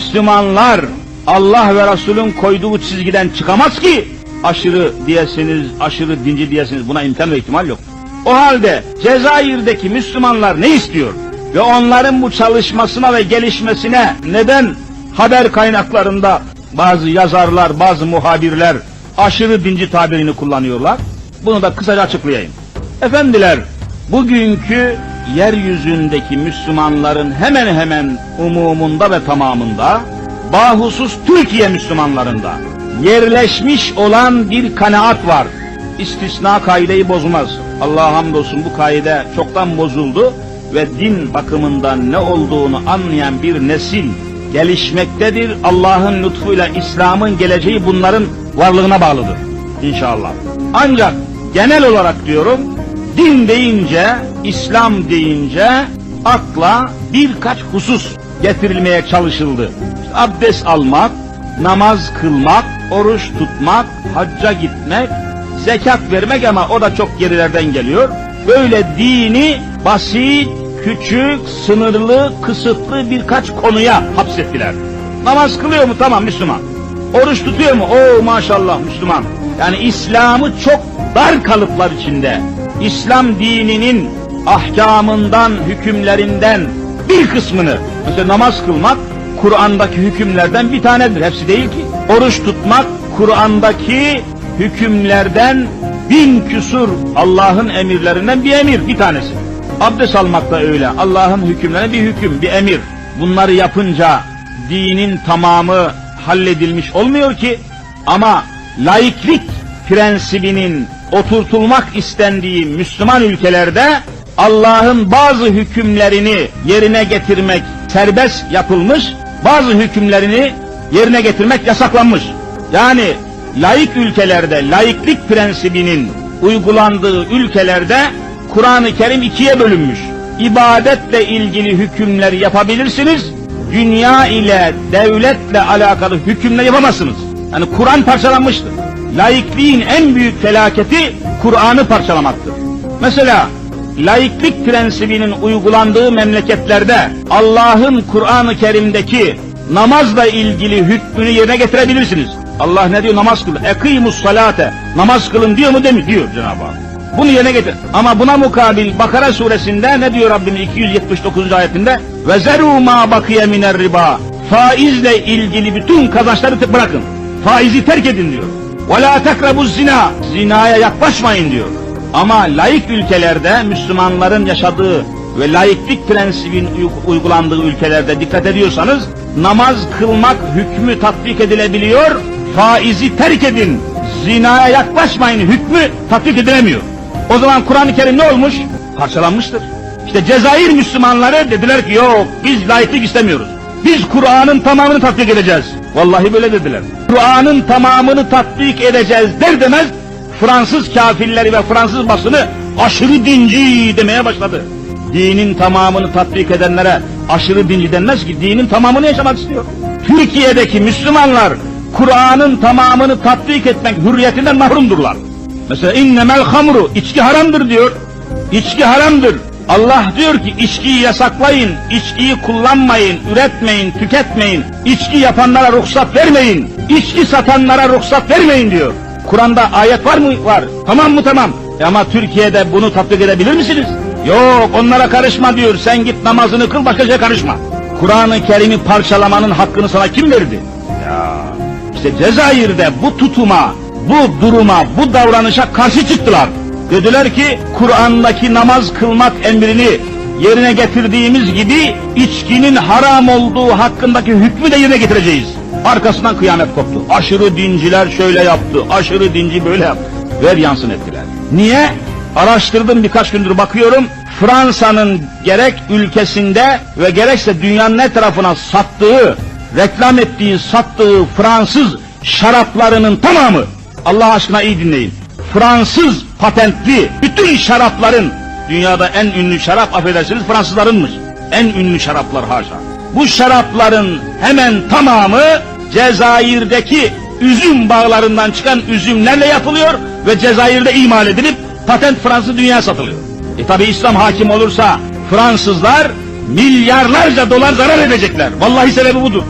Müslümanlar Allah ve Resul'ün koyduğu çizgiden çıkamaz ki aşırı diyesiniz, aşırı dinci diyesiniz buna imkan ve ihtimal yok. O halde Cezayir'deki Müslümanlar ne istiyor? Ve onların bu çalışmasına ve gelişmesine neden haber kaynaklarında bazı yazarlar, bazı muhabirler aşırı dinci tabirini kullanıyorlar? Bunu da kısaca açıklayayım. Efendiler, bugünkü yeryüzündeki Müslümanların hemen hemen umumunda ve tamamında, bahusus Türkiye Müslümanlarında yerleşmiş olan bir kanaat var. İstisna kaideyi bozmaz. Allah'a hamdolsun bu kaide çoktan bozuldu ve din bakımından ne olduğunu anlayan bir nesil gelişmektedir. Allah'ın lütfuyla İslam'ın geleceği bunların varlığına bağlıdır. İnşallah. Ancak genel olarak diyorum, din deyince, İslam deyince akla birkaç husus getirilmeye çalışıldı. İşte abdest almak, namaz kılmak, oruç tutmak, hacca gitmek, zekat vermek ama o da çok gerilerden geliyor. Böyle dini basit, küçük, sınırlı, kısıtlı birkaç konuya hapsettiler. Namaz kılıyor mu? Tamam Müslüman. Oruç tutuyor mu? Oo maşallah Müslüman. Yani İslam'ı çok dar kalıplar içinde. İslam dininin ahkamından, hükümlerinden bir kısmını, mesela namaz kılmak, Kur'an'daki hükümlerden bir tanedir. Hepsi değil ki. Oruç tutmak, Kur'an'daki hükümlerden bin küsur Allah'ın emirlerinden bir emir, bir tanesi. Abdest almak da öyle. Allah'ın hükümlerine bir hüküm, bir emir. Bunları yapınca dinin tamamı halledilmiş olmuyor ki ama laiklik prensibinin oturtulmak istendiği Müslüman ülkelerde Allah'ın bazı hükümlerini yerine getirmek serbest yapılmış, bazı hükümlerini yerine getirmek yasaklanmış. Yani laik ülkelerde, laiklik prensibinin uygulandığı ülkelerde Kur'an-ı Kerim ikiye bölünmüş. İbadetle ilgili hükümler yapabilirsiniz, dünya ile, devletle alakalı hükümler yapamazsınız. Yani Kur'an parçalanmıştır. Laikliğin en büyük felaketi Kur'an'ı parçalamaktır. Mesela laiklik prensibinin uygulandığı memleketlerde Allah'ın Kur'an-ı Kerim'deki namazla ilgili hükmünü yerine getirebilirsiniz. Allah ne diyor? Namaz kılın. Ekimus salate. Namaz kılın diyor mu demiyor diyor Cenab-ı Hak. Bunu yerine getir. Ama buna mukabil Bakara suresinde ne diyor Rabbim 279. ayetinde? Ve zeru ma bakiye miner riba. Faizle ilgili bütün kazançları bırakın. Faizi terk edin diyor. Ve la tekrabu zina. Zinaya yaklaşmayın diyor. Ama laik ülkelerde Müslümanların yaşadığı ve laiklik prensibin uygulandığı ülkelerde dikkat ediyorsanız namaz kılmak hükmü tatbik edilebiliyor. Faizi terk edin. Zinaya yaklaşmayın hükmü tatbik edilemiyor. O zaman Kur'an-ı Kerim ne olmuş? Parçalanmıştır. İşte Cezayir Müslümanları dediler ki yok biz laiklik istemiyoruz. Biz Kur'an'ın tamamını tatbik edeceğiz. Vallahi böyle dediler. Kur'an'ın tamamını tatbik edeceğiz der demez Fransız kafirleri ve Fransız basını aşırı dinci demeye başladı. Dinin tamamını tatbik edenlere aşırı dinci denmez ki dinin tamamını yaşamak istiyor. Türkiye'deki Müslümanlar Kur'an'ın tamamını tatbik etmek hürriyetinden mahrumdurlar. Mesela innemel hamru içki haramdır diyor. İçki haramdır. Allah diyor ki içkiyi yasaklayın, içkiyi kullanmayın, üretmeyin, tüketmeyin, içki yapanlara ruhsat vermeyin, içki satanlara ruhsat vermeyin diyor. Kur'an'da ayet var mı? Var. Tamam mı? Tamam. E ama Türkiye'de bunu tatbik edebilir misiniz? Yok onlara karışma diyor. Sen git namazını kıl başka şeye karışma. Kur'an-ı Kerim'i parçalamanın hakkını sana kim verdi? Ya işte Cezayir'de bu tutuma, bu duruma, bu davranışa karşı çıktılar. Dediler ki Kur'an'daki namaz kılmak emrini yerine getirdiğimiz gibi içkinin haram olduğu hakkındaki hükmü de yerine getireceğiz. Arkasından kıyamet koptu. Aşırı dinciler şöyle yaptı, aşırı dinci böyle yaptı. Ver yansın ettiler. Niye? Araştırdım birkaç gündür bakıyorum. Fransa'nın gerek ülkesinde ve gerekse dünyanın ne tarafına sattığı, reklam ettiği, sattığı Fransız şaraplarının tamamı Allah aşkına iyi dinleyin. Fransız patentli bütün şarapların dünyada en ünlü şarap affedersiniz Fransızlarınmış. En ünlü şaraplar haşa. Bu şarapların hemen tamamı Cezayir'deki üzüm bağlarından çıkan üzümlerle yapılıyor ve Cezayir'de imal edilip patent Fransız dünya satılıyor. E tabi İslam hakim olursa Fransızlar milyarlarca dolar zarar edecekler. Vallahi sebebi budur.